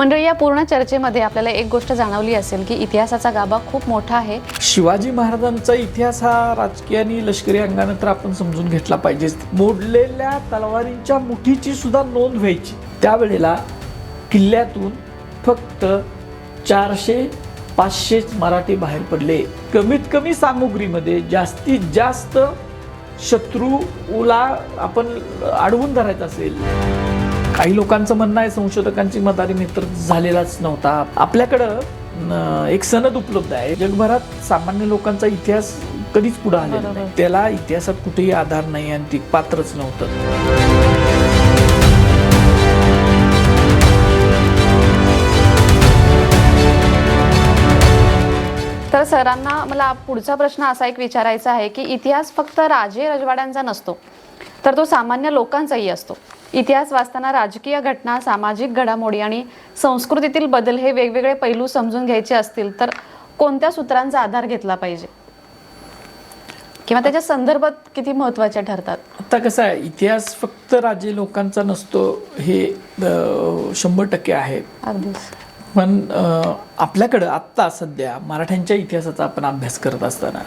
मंडळी या पूर्ण चर्चेमध्ये आपल्याला एक गोष्ट जाणवली असेल की इतिहासाचा गाभा खूप मोठा आहे. शिवाजी महाराजांचा इतिहास हा राजकीय आणि लष्करी अंगाने तर आपण समजून घेतला पाहिजे. मोडलेल्या तलवारींच्या मुठीची सुद्धा नोंद व्हायची. त्यावेळेला किल्ल्यातून फक्त चारशे पाचशेच मराठी बाहेर पडले. कमीत कमी सामुग्रीमध्ये जास्तीत जास्त शत्रूला आपण अडवून धरायचं असेल. काही लोकांचं म्हणणं आहे संशोधकांची मदारी मित्र झालेलाच नव्हता. आपल्याकडं एक सनद उपलब्ध आहे. जगभरात सामान्य लोकांचा इतिहास कधीच पुढे आलेला. नाही. त्याला इतिहासात कुठेही आधार नाही आणि ती पात्रच नव्हतं. तर सरांना मला पुढचा प्रश्न असा एक विचारायचा आहे की इतिहास फक्त राजे रजवाड्यांचा नसतो तर तो सामान्य लोकांचाही असतो. इतिहास वाचताना राजकीय घटना सामाजिक घडामोडी आणि संस्कृतीतील बदल हे वेगवेगळे पैलू समजून घ्यायचे असतील तर कोणत्या सूत्रांचा आधार घेतला पाहिजे? किंवा त्याच्या संदर्भात किती महत्त्वाच्या ठरतात? आता कसं आहे इतिहास फक्त राजे लोकांचा नसतो हे शंभर टक्के आहे. पण आपल्याकडं आत्ता सध्या मराठ्यांच्या इतिहासाचा आपण अभ्यास करत असताना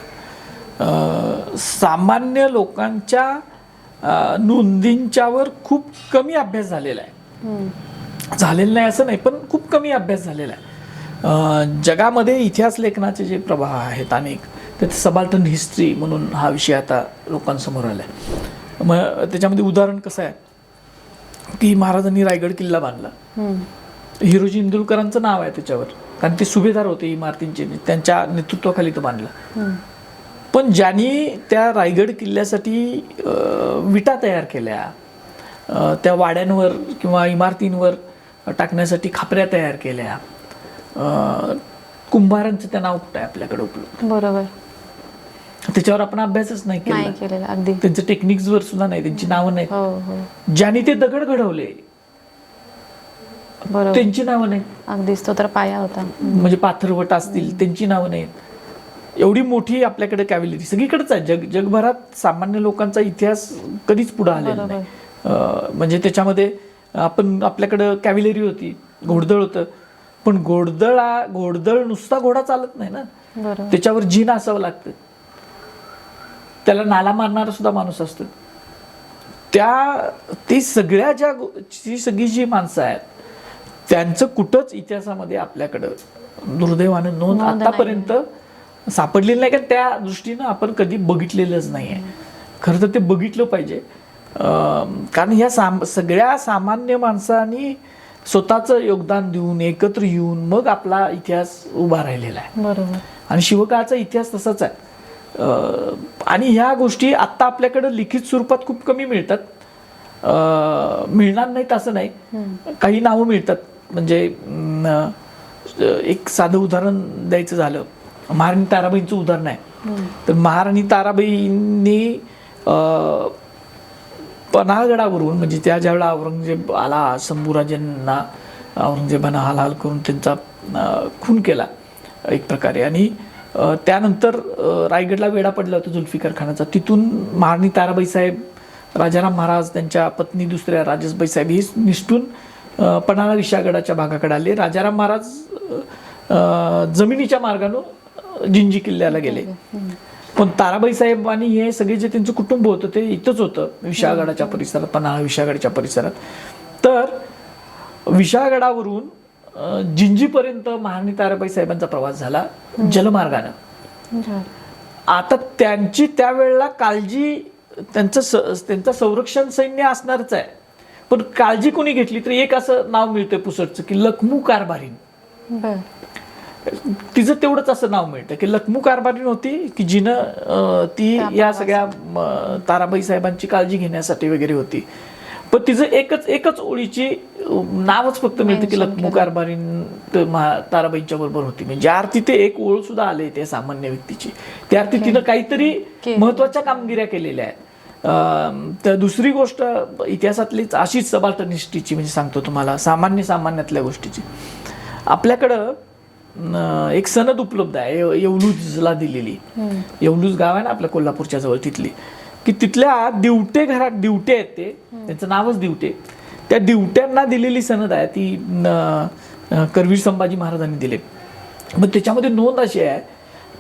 सामान्य लोकांच्या नोंदींच्यावर खूप कमी अभ्यास झालेला आहे. झालेला नाही असं नाही पण खूप कमी अभ्यास झालेला आहे. जगामध्ये इतिहास लेखनाचे जे प्रवाह आहेत अनेक त्यात सबाल्टन हिस्ट्री म्हणून हा विषय आता लोकांसमोर आला आहे मग त्याच्यामध्ये उदाहरण कसं आहे? की महाराजांनी रायगड किल्ला बांधला. हिरोजी इंदुरकरांचं नाव आहे त्याच्यावर. कारण ते सुभेदार होते इमारतींचे त्यांच्या नेतृत्वाखाली तो बांधला. पण ज्यांनी त्या रायगड किल्ल्यासाठी विटा तयार केल्या त्या वाड्यांवर किंवा इमारतींवर टाकण्यासाठी खापऱ्या तयार केल्या कुंभारांचं त्या नाव कुठं आहे आपल्याकडे उपलब्ध? बरोबर. त्याच्यावर आपण अभ्यासच नाही नाही केला अगदी. त्यांचं टेक्निक्सवर सुद्धा नाही त्यांची नावं नाहीत. हो हो. ज्यांनी ते दगड घडवले बरोबर. त्यांची नावं नाहीत. अगदीच तो तर पाया होता. म्हणजे पाथरवट असतील त्यांची नावं नाहीत. एवढी मोठी आपल्याकडे कॅव्हलरी सगळीकडेच आहे. जग जगभरात सामान्य लोकांचा इतिहास कधीच पुढे आलेला नाही. म्हणजे त्याच्यामध्ये आपण आपल्याकडं कॅव्हलरी होती घोडदळ होतं. पण घोडदळा घोडदळ नुसता घोडा चालत नाही ना. त्याच्यावर जीन असावं लागतं. त्याला नाला मारणारा सुद्धा माणूस असतो. त्या ती सगळ्या ज्या सगळी जी माणसं आहेत त्यांचं कुठंच इतिहासामध्ये आपल्याकडं दुर्दैवानं नोंद. आतापर्यंत सापडलेली नाही कारण त्या दृष्टीनं आपण कधी बघितलेलंच नाही आहे खरं तर ते बघितलं पाहिजे. कारण ह्या साम सगळ्या सामान्य माणसांनी स्वतःचं योगदान देऊन एकत्र येऊन मग आपला इतिहास उभा राहिलेला आहे. बरोबर. आणि शिवकाळाचा इतिहास तसाच आहे. आणि ह्या गोष्टी आत्ता आपल्याकडं लिखित स्वरूपात खूप कमी मिळतात. मिळणार नाहीत असं नाही. काही नावं मिळतात. म्हणजे एक साधं उदाहरण द्यायचं झालं. महाराणी ताराबाईंचं उदाहरण आहे. तर महाराणी ताराबाईंनी पन्हाळगडावरून म्हणजे त्या ज्यावेळेला औरंगजेब आला शंभूराजांना औरंगजेबानं हाल हाल करून त्यांचा खून केला एक प्रकारे. आणि त्यानंतर रायगडला वेढा पडला होता जुल्फिकार खानाचा. तिथून महाराणी ताराबाई साहेब राजाराम महाराज त्यांच्या पत्नी दुसऱ्या राजेशबाई साहेब हे निष्ठून पन्हाळा विशागडाच्या भागाकडे आले. राजाराम महाराज जमिनीच्या मार्गानं जिंजी किल्ल्याला गेले. पण ताराबाई साहेब आणि हे सगळे जे त्यांचं कुटुंब होतं ते इथंच होतं विशाळगडाच्या परिसरात पन्हाळा विशाळगडच्या परिसरात. तर विशाळगडावरून जिंजीपर्यंत महाराणी ताराबाई साहेबांचा प्रवास झाला जलमार्गानं. आता त्यांची त्यावेळेला काळजी त्यांचं स- त्यांचं संरक्षण सैन्य असणारच आहे. पण काळजी कोणी घेतली तर एक असं नाव मिळतंय पुसटचं की लखमू कारभारीन. तिचं तेवढंच असं नाव मिळतं की लखमू कारभारीण होती की जिनं ती या सगळ्या ताराबाई साहेबांची काळजी घेण्यासाठी वगैरे होती. पण तिचं एकच एकच ओळीची नावच फक्त मिळतं की लखमू महा- ताराबाईंच्या बरोबर होती. म्हणजे ज्या अर्थी ते एक ओळ सुद्धा आले त्या सामान्य व्यक्तीची. त्या अर्थी तिनं काहीतरी. महत्त्वाच्या कामगिऱ्या केलेल्या आहेत. अं, तर दुसरी गोष्ट इतिहासातलीच अशीच सबाल्टनिस्टीची म्हणजे सांगतो तुम्हाला सामान्य सामान्यातल्या गोष्टीची. आपल्याकडं एक सनद उपलब्ध आहे. येव- येवलूजला दिलेली. येवलूज गाव आहे ना आपल्या कोल्हापूरच्या जवळ तिथली. की तिथल्या दिवटे घरात दिवटे आहेत ते. त्यांचं नावच दिवटे. त्या दिवट्यांना दिलेली सनद आहे. ती करवीर संभाजी महाराजांनी दिले. मग त्याच्यामध्ये नोंद अशी आहे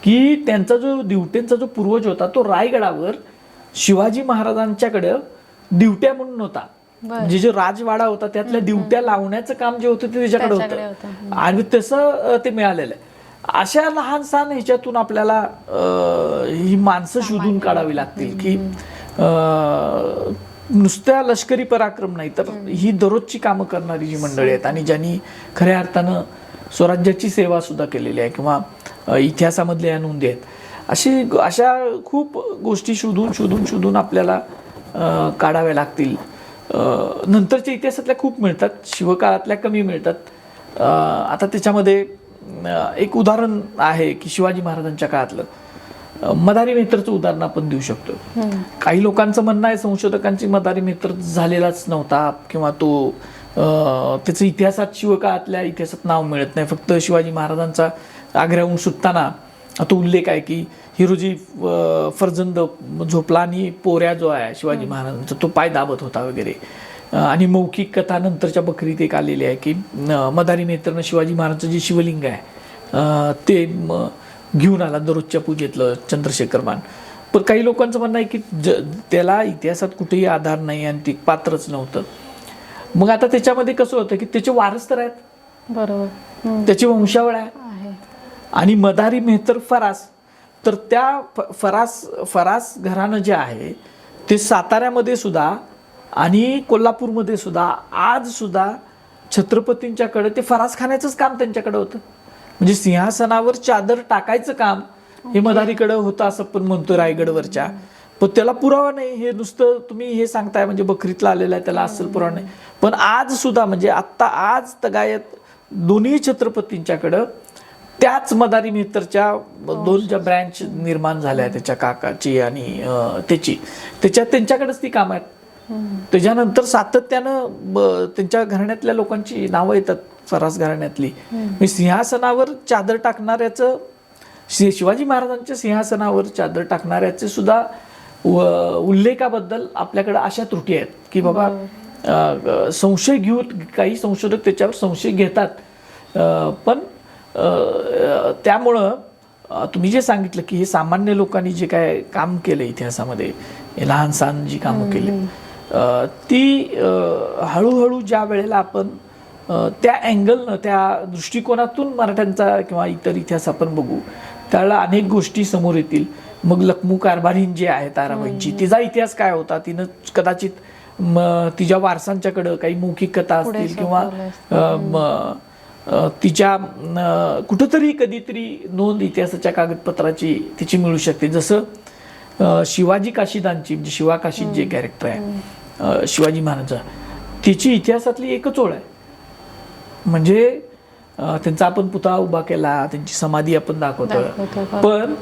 की त्यांचा जो दिवटेंचा जो पूर्वज होता तो रायगडावर शिवाजी महाराजांच्याकडे दिवट्या म्हणून होता. म्हणजे जो राजवाडा होता त्यातल्या दिवट्या लावण्याचं काम जे होतं ते त्याच्याकडे होतं. आणि तसं ते मिळालेलं आहे. अशा लहान सहान ह्याच्यातून आपल्याला ही माणसं शोधून काढावी लागतील की नुसत्या लष्करी पराक्रम नाही तर ही दररोजची कामं करणारी जी मंडळी आहेत आणि ज्यांनी खऱ्या अर्थानं स्वराज्याची सेवा सुद्धा केलेली आहे किंवा अ, इतिहासामधल्या या नोंदी आहेत. अशी अशा खूप गोष्टी शोधून शोधून शोधून आपल्याला काढाव्या लागतील. नंतरच्या इतिहासातल्या खूप मिळतात शिवकाळातल्या कमी मिळतात. आता त्याच्यामध्ये एक उदाहरण आहे की शिवाजी महाराजांच्या काळातलं. मदारी मेहतरचं उदाहरण आपण देऊ शकतो. काही लोकांचं म्हणणं आहे संशोधकांची मदारी मेहतर झालेलाच नव्हता किंवा तो त्याचं इतिहासात शिवकाळातल्या इतिहासात नाव मिळत नाही. फक्त शिवाजी महाराजांचा आग्र्याहून सुटताना तो उल्लेख आहे की हिरोजी फर्जंद झोपला आणि पोऱ्या जो आहे शिवाजी महाराजांचा तो पाय दाबत होता वगैरे. आणि मौखिक कथा नंतरच्या बकरीत एक आलेली आहे की मदारी मेहतरनं शिवाजी महाराजांचं जे शिवलिंग आहे ते घेऊन आला दररोजच्या पूजेतलं चंद्रशेखर मान. पण काही लोकांचं म्हणणं आहे की ज त्याला इतिहासात कुठेही आधार नाही आणि ते पात्रच नव्हतं. मग आता त्याच्यामध्ये कसं होतं की त्याचे वारस तर आहेत. बरोबर. त्याची वंशावळ आहे. आहे. आणि मदारी मेहतर फरास तर त्या फ- फरास फरास घराणं जे आहे ते साताऱ्यामध्ये सुद्धा आणि कोल्हापूरमध्ये सुद्धा आज सुद्धा छत्रपतींच्याकडे ते फरास खाण्याचंच काम त्यांच्याकडे होतं. म्हणजे सिंहासनावर चादर टाकायचं काम हे मदारीकडे होतं असं पण म्हणतो रायगडवरच्या. पण त्याला पुरावा नाही हे नुसतं तुम्ही हे सांगताय म्हणजे बकरीतला आलेला आहे त्याला असेल पुरावा नाही. पण आज सुद्धा म्हणजे आत्ता आज तगायत दोन्ही छत्रपतींच्याकडं त्याच मदारी मेहतरच्या दोन ज्या ब्रँच निर्माण झाल्या त्याच्या काकाची आणि त्याची त्याच्यात त्यांच्याकडेच ती काम आहेत. त्याच्यानंतर सातत्यानं त्यांच्या घराण्यातल्या लोकांची नावं येतात फरास घराण्यातली. मी सिंहासनावर चादर टाकणाऱ्याचं शिवाजी महाराजांच्या सिंहासनावर चादर टाकणाऱ्याचे सुद्धा उल्लेखाबद्दल आपल्याकडे अशा त्रुटी आहेत की बाबा संशय घेऊन काही संशोधक त्याच्यावर संशय घेतात. पण त्यामुळं तुम्ही जे सांगितलं की हे सामान्य लोकांनी जे काय काम केलं इतिहासामध्ये हे लहान सहान जी कामं केली ती हळूहळू ज्या वेळेला आपण त्या अँगलनं त्या दृष्टिकोनातून मराठ्यांचा किंवा इतर इतिहास आपण बघू त्यावेळेला अनेक गोष्टी समोर येतील. मग लखमू कारभारीन जे आहे ताराबाईंची तिचा इतिहास काय होता? तिनं कदाचित तिच्या वारसांच्याकडं काही मौखिक कथा असतील किंवा तिच्या कुठंतरी कधीतरी नोंद इतिहासाच्या कागदपत्राची तिची मिळू शकते. जसं शिवाजी काशीदांची म्हणजे शिवा काशीद जे कॅरेक्टर आहे शिवाजी महाराजा तिची इतिहासातली एकच ओळ आहे. म्हणजे त्यांचा आपण पुतळा उभा केला त्यांची समाधी आपण दाखवतो पण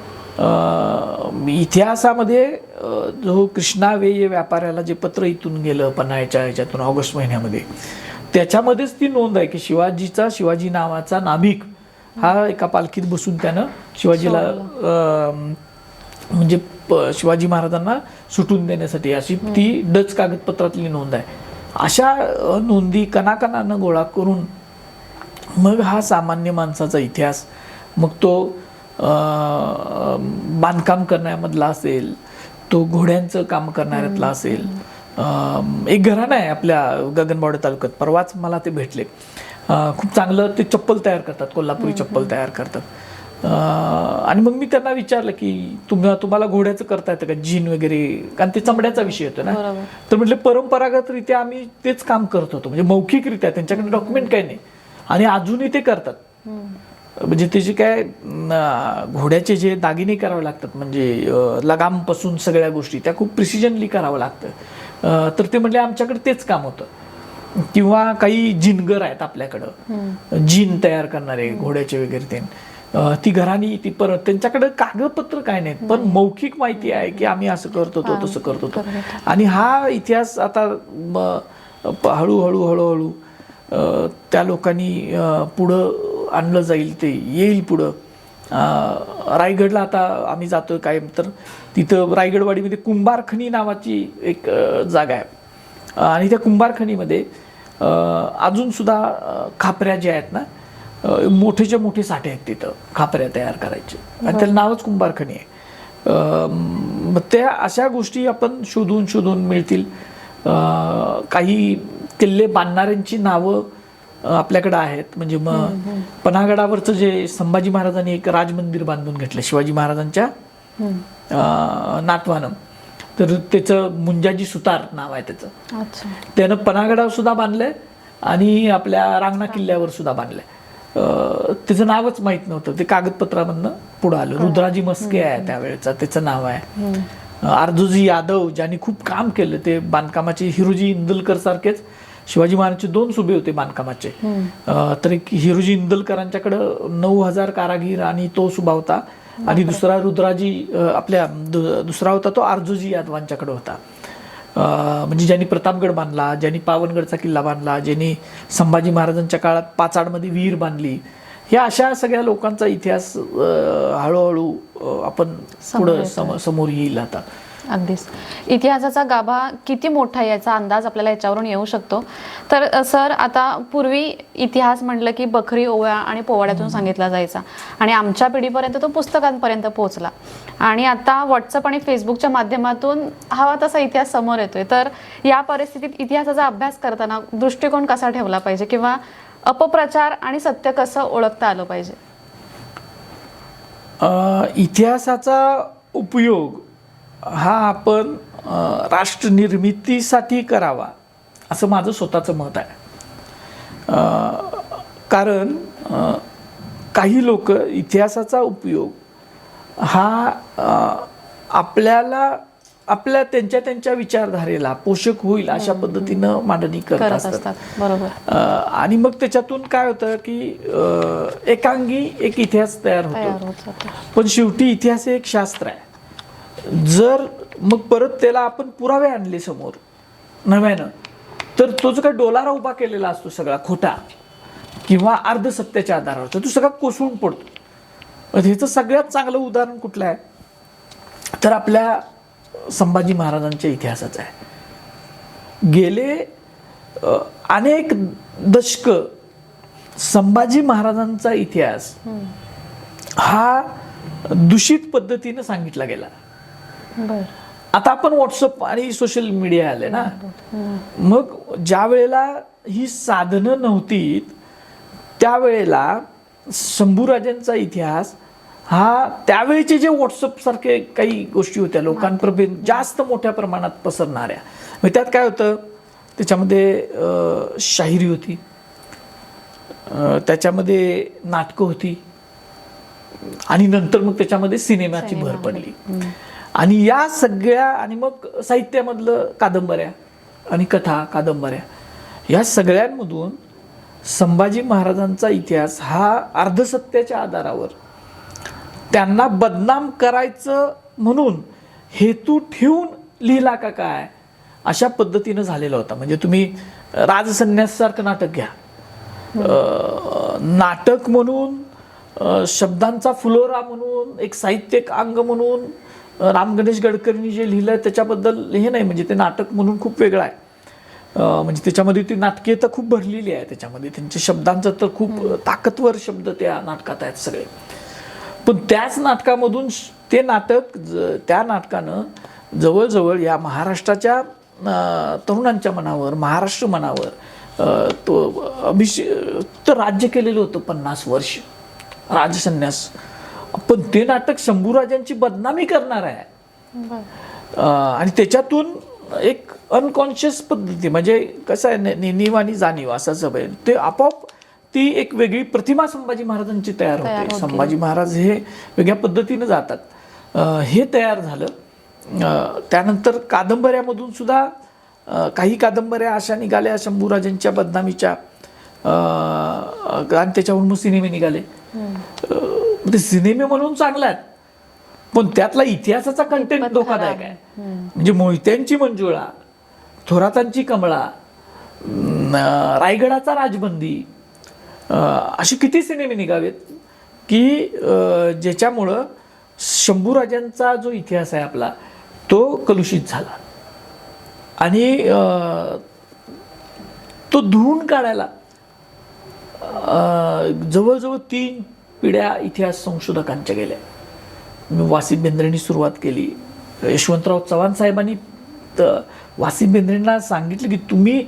इतिहासामध्ये जो कृष्णा वेय व्यापाऱ्याला जे पत्र इथून गेलं पन्हाळ्याच्या ह्याच्यातून ऑगस्ट महिन्यामध्ये त्याच्यामध्येच ती नोंद आहे की शिवाजीचा शिवाजी नावाचा नाभिक हा एका पालखीत बसून त्यानं शिवाजीला म्हणजे शिवाजी महाराजांना सुटून देण्यासाठी अशी ती डच कागदपत्रातली नोंद आहे. अशा नोंदी कणाकणानं गोळा करून मग हा सामान्य माणसाचा इतिहास. मग तो बांधकाम करण्यामधला असेल तो घोड्यांचं काम करणाऱ्यातला असेल एक घराणं आहे आपल्या गगनबावडे तालुक्यात. परवाच मला ते भेटले. खूप चांगलं ते चप्पल तयार करतात कोल्हापुरी चप्पल तयार करतात. आणि मग मी त्यांना विचारलं की तुम्हाला तुम्हाला घोड्याचं करता येतं का? जीन वगैरे कारण ते चमड्याचा विषय येतो ना. तर म्हटलं परंपरागतरित्या आम्ही तेच काम करत होतो. म्हणजे मौखिकरित्या त्यांच्याकडे डॉक्युमेंट काही नाही. आणि अजूनही ते करतात. म्हणजे त्याचे काय घोड्याचे जे दागिने करावे लागतात म्हणजे लगामपासून सगळ्या गोष्टी त्या खूप प्रिसिजनली करावं लागतं. तर ते म्हटले आमच्याकडे तेच काम होतं. किंवा काही जिनगर आहेत आपल्याकडं. जीन तयार करणारे घोड्याचे वगैरे ते. ती घराणी ती परत त्यांच्याकडे कागदपत्र काय नाहीत पण मौखिक माहिती आहे की आम्ही असं करत होतो तसं करत होतो. आणि हा इतिहास आता हळूहळू हळूहळू त्या लोकांनी पुढं आणलं जाईल ते येईल पुढं. रायगडला आता आम्ही जातोय कायम. तर तिथं रायगडवाडीमध्ये कुंभारखणी नावाची एक जागा आहे. आणि त्या कुंभारखणीमध्ये अं, अजून सुद्धा अं, खापऱ्या ज्या आहेत ना अ, मोठेच्या मोठे साठे आहेत तिथं खापऱ्या तयार करायचे. आणि त्याला नावच कुंभारखणी आहे. मग त्या अशा गोष्टी आपण शोधून शोधून मिळतील. काही किल्ले बांधणाऱ्यांची नावं आपल्याकडे आहेत. म्हणजे मग पनागडावरचं जे संभाजी महाराजांनी एक राजमंदिर बांधून घेतलं शिवाजी महाराजांच्या नातवानं. तर त्याचं मुंजाजी सुतार नाव आहे त्याचं. त्यानं पनागडावर सुद्धा बांधलंय आणि आपल्या रांगणा किल्ल्यावर सुद्धा बांधलंय. त्याचं नावच माहीत नव्हतं. ते कागदपत्रामधनं पुढं आलं. रुद्राजी मस्के आहे त्यावेळेचा. त्याचं नाव आहे. अं, आर्जूजी यादव ज्यांनी खूप काम केलं ते बांधकामाचे हिरोजी इंदलकर सारखेच शिवाजी महाराजांचे दोन सुबे होते बांधकामाचे. तर एक हिरोजी इंदलकरांच्याकडं नऊ हजार कारागीर आणि तो सुबा होता. आणि दुसरा रुद्राजी आपल्या दुसरा होता तो आर्जूजी यादवांच्याकडे होता. म्हणजे ज्यांनी प्रतापगड बांधला ज्यांनी पावनगडचा किल्ला बांधला ज्यांनी संभाजी महाराजांच्या काळात पाचाडमध्ये विहीर बांधली. ह्या अशा सगळ्या लोकांचा इतिहास हळूहळू आपण पुढं सम समोर येईल आता. अगदीच. इतिहासाचा गाभा किती मोठा याचा अंदाज आपल्याला याच्यावरून येऊ शकतो. तर सर आता पूर्वी इतिहास म्हटलं की बखरी ओव्या आणि पोवाड्यातून सांगितला जायचा. आणि आमच्या पिढीपर्यंत तो पुस्तकांपर्यंत पोहोचला. आणि आता व्हॉट्सअप आणि फेसबुकच्या माध्यमातून हवा तसा इतिहास समोर येतोय. तर या परिस्थितीत इतिहासाचा अभ्यास करताना दृष्टिकोन कसा ठेवला पाहिजे किंवा अपप्रचार आणि सत्य कसं ओळखता आलं पाहिजे? इतिहासाचा उपयोग हा आपण राष्ट्रनिर्मितीसाठी करावा असं माझं स्वतःचं मत आहे. कारण काही लोक इतिहासाचा उपयोग हा आपल्याला आपल्या त्यांच्या त्यांच्या विचारधारेला पोषक होईल अशा पद्धतीनं मांडणी करत असतात. बरोबर. आणि मग त्याच्यातून काय होतं की एकांगी एक इतिहास तयार होतो. पण शेवटी इतिहास हे एक शास्त्र आहे. जर मग परत त्याला आपण पुरावे आणले समोर नव्यानं तर तो जो काही डोलारा उभा केलेला असतो सगळा खोटा किंवा अर्धसत्याच्या आधारावर तर तो सगळा कोसळून पडतो. ह्याचं सगळ्यात चांगलं उदाहरण कुठलं आहे? तर आपल्या संभाजी महाराजांच्या इतिहासाचं आहे. गेले अनेक दशक संभाजी महाराजांचा इतिहास हा दूषित पद्धतीने सांगितला गेला. आता आपण व्हॉट्सअप आणि सोशल मीडिया आले ना. मग ज्या वेळेला ही साधनं नव्हती त्यावेळेला शंभूराजांचा इतिहास हा त्यावेळेचे जे व्हॉट्सअप सारखे काही गोष्टी होत्या लोकांपर्यंत जास्त मोठ्या प्रमाणात पसरणाऱ्या. मग त्यात काय होतं? त्याच्यामध्ये शाहिरी होती. त्याच्यामध्ये नाटकं होती. आणि नंतर मग त्याच्यामध्ये सिनेमाची भर पडली. आणि या सगळ्या आणि मग साहित्यामधलं कादंबऱ्या आणि कथा कादंबऱ्या या सगळ्यांमधून संभाजी महाराजांचा इतिहास हा अर्धसत्याच्या आधारावर त्यांना बदनाम करायचं म्हणून हेतू ठेवून लिहिला का काय अशा पद्धतीनं झालेला होता. म्हणजे तुम्ही राजसन्यासारखं नाटक घ्या. नाटक म्हणून शब्दांचा फुलोरा म्हणून एक साहित्यिक अंग म्हणून राम गणेश गडकरींनी जे लिहिलं त्याच्याबद्दल हे नाही म्हणजे ते नाटक म्हणून खूप वेगळं आहे. म्हणजे त्याच्यामध्ये ती नाटकीयता खूप भरलेली आहे त्याच्यामध्ये त्यांच्या शब्दांचं तर खूप ताकदवर शब्द त्या नाटकात आहेत सगळे. पण त्याच नाटकामधून ते नाटक त्या नाटकानं जवळजवळ या महाराष्ट्राच्या तरुणांच्या मनावर महाराष्ट्र मनावर तो अभिषे तर राज्य केलेलं होतं पन्नास वर्ष. राजसन्यास. पण ते नाटक शंभूराजांची बदनामी करणार आहे. आणि त्याच्यातून एक अनकॉन्शियस पद्धती म्हणजे कसं आहे नेणीव आणि जाणीव असं सगळं ते आपोआप ती एक वेगळी प्रतिमा संभाजी महाराजांची तयार होते. संभाजी महाराज हे वेगळ्या पद्धतीनं जातात. हे तयार झालं. त्यानंतर कादंबऱ्यामधून सुद्धा काही कादंबऱ्या अशा निघाल्या शंभूराजांच्या बदनामीच्या. आणि त्याच्यावरून मग सिनेमे निघाले. ते सिनेमे म्हणून चांगले आहेत. पण त्यातला इतिहासाचा कंटेंट धोकादायक आहे. म्हणजे मोहित्यांची मंजुळा थोरातांची कमळा रायगडाचा राजबंदी असे किती सिनेमे निघावेत की ज्याच्यामुळं शंभूराजांचा जो इतिहास आहे आपला तो कलुषित झाला. आणि तो धुवून काढायला जवळजवळ तीन पिढ्या इतिहास संशोधकांच्या गेल्या. मी वासिम बेंद्रेंनी सुरुवात केली. यशवंतराव चव्हाण साहेबांनी तर वासिम बेंद्रेंना सांगितलं की तुम्ही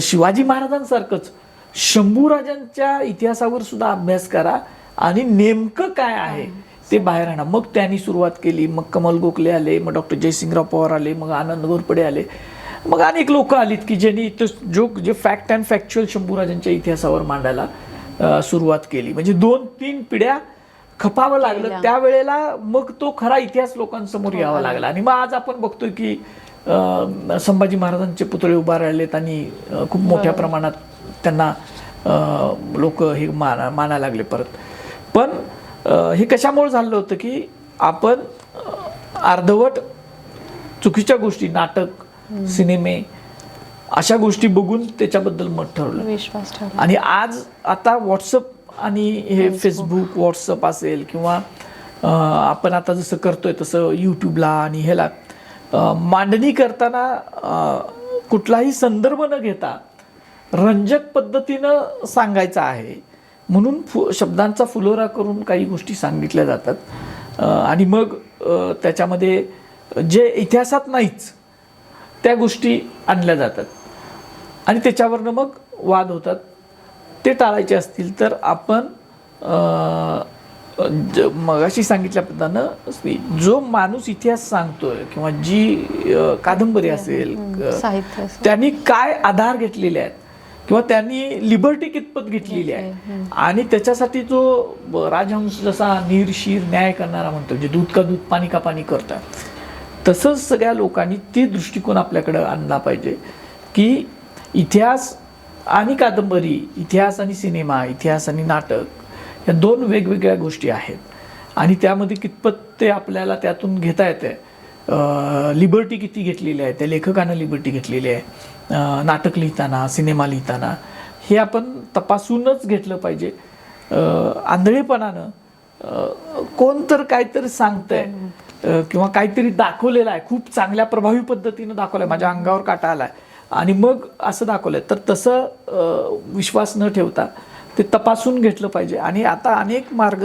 शिवाजी महाराजांसारखंच शंभूराजांच्या इतिहासावर सुद्धा अभ्यास करा आणि नेमकं काय आहे ते बाहेर आणा. मग त्यांनी सुरुवात केली. मग कमल गोखले आले मग डॉक्टर जयसिंगराव पवार आले मग आनंद घोरपडे आले. मग अनेक लोक आलीत की ज्यांनी तो जो जे फॅक्ट अँड फॅक्च्युअल शंभूराजांच्या इतिहासावर मांडायला. सुरुवात केली. म्हणजे दोन तीन पिढ्या खपावं लागलं. त्यावेळेला मग तो खरा इतिहास लोकांसमोर यावा लागला. आणि मग आज आपण बघतोय की संभाजी महाराजांचे पुतळे उभा राहिलेत आणि खूप मोठ्या प्रमाणात त्यांना लोक हे माना मानायला लागले परत. पण हे कशामुळे झालं होतं की आपण अर्धवट चुकीच्या गोष्टी नाटक सिनेमे अशा गोष्टी बघून त्याच्याबद्दल मत ठरवलं. विश्वास ठेवला आणि आज आता व्हॉट्सअप आणि हे फेसबुक व्हॉट्सअप असेल किंवा आपण आता जसं करतोय तसं यूट्यूबला आणि ह्याला मांडणी करताना कुठलाही संदर्भ न घेता रंजक पद्धतीनं सांगायचं आहे. म्हणून फु शब्दांचा फुलोरा करून काही गोष्टी सांगितल्या जातात. आणि मग त्याच्यामध्ये जे इतिहासात नाहीच त्या गोष्टी आणल्या जातात. आणि त्याच्यावरनं मग वाद होतात. ते टाळायचे असतील तर आपण ज मगाशी सांगितल्या पद्धतीनं जो माणूस इतिहास सांगतोय किंवा जी कादंबरी असेल त्यांनी काय आधार घेतलेले आहेत? किंवा त्यांनी लिबर्टी कितपत घेतलेली आहे? आणि त्याच्यासाठी जो राजहंस जसा नीरशीर न्याय करणारा म्हणतो जे दूध का दूध पाणी का पाणी करतात तसंच सगळ्या लोकांनी ती दृष्टिकोन आपल्याकडे आणला पाहिजे की इतिहास आणि कादंबरी इतिहास आणि सिनेमा इतिहास आणि नाटक या दोन वेगवेगळ्या गोष्टी आहेत. आणि त्यामध्ये कितपत ते आपल्याला त्यातून घेता येते लिबर्टी किती घेतलेली आहे त्या लेखकानं लिबर्टी घेतलेली आहे नाटक लिहिताना सिनेमा लिहिताना हे आपण तपासूनच घेतलं पाहिजे. आंधळेपणानं कोण तर काहीतरी सांगतंय किंवा काहीतरी दाखवलेलं आहे खूप चांगल्या प्रभावी पद्धतीनं दाखवलंय माझ्या अंगावर काटा आलाय. आणि मग असं दाखवलंय. तर तसं विश्वास न ठेवता ते तपासून घेतलं पाहिजे. आणि आता अनेक मार्ग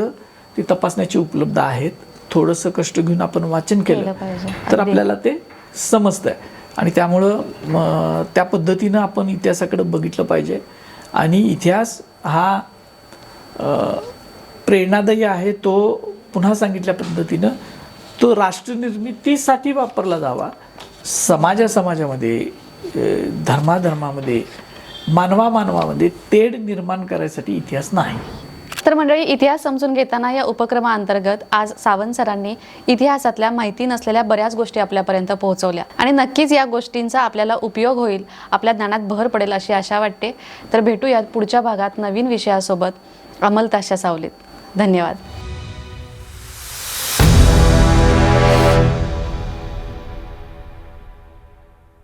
ते तपासण्याचे उपलब्ध आहेत. थोडंसं कष्ट घेऊन आपण वाचन केलं. तर आपल्याला ते समजतंय. आणि त्यामुळं त्या पद्धतीनं आपण इतिहासाकडे बघितलं पाहिजे. आणि इतिहास हा प्रेरणादायी आहे तो पुन्हा सांगितल्या पद्धतीनं तो राष्ट्रनिर्मितीसाठी वापरला जावा. समाजा समाजामध्ये धर्माधर्मामध्ये मानवा मानवामध्ये तेढ निर्माण करायसाठी इतिहास नाही. तर मंडळी इतिहास समजून घेताना या उपक्रमाअंतर्गत आज सावंत सरांनी इतिहासातल्या माहिती नसलेल्या बऱ्याच गोष्टी आपल्यापर्यंत पोहोचवल्या. आणि नक्कीच या गोष्टींचा आपल्याला उपयोग होईल आपल्या ज्ञानात भर पडेल अशी आशा वाटते. तर भेटूयात पुढच्या भागात नवीन विषयासोबत. अमल ताशा सावलीत. धन्यवाद.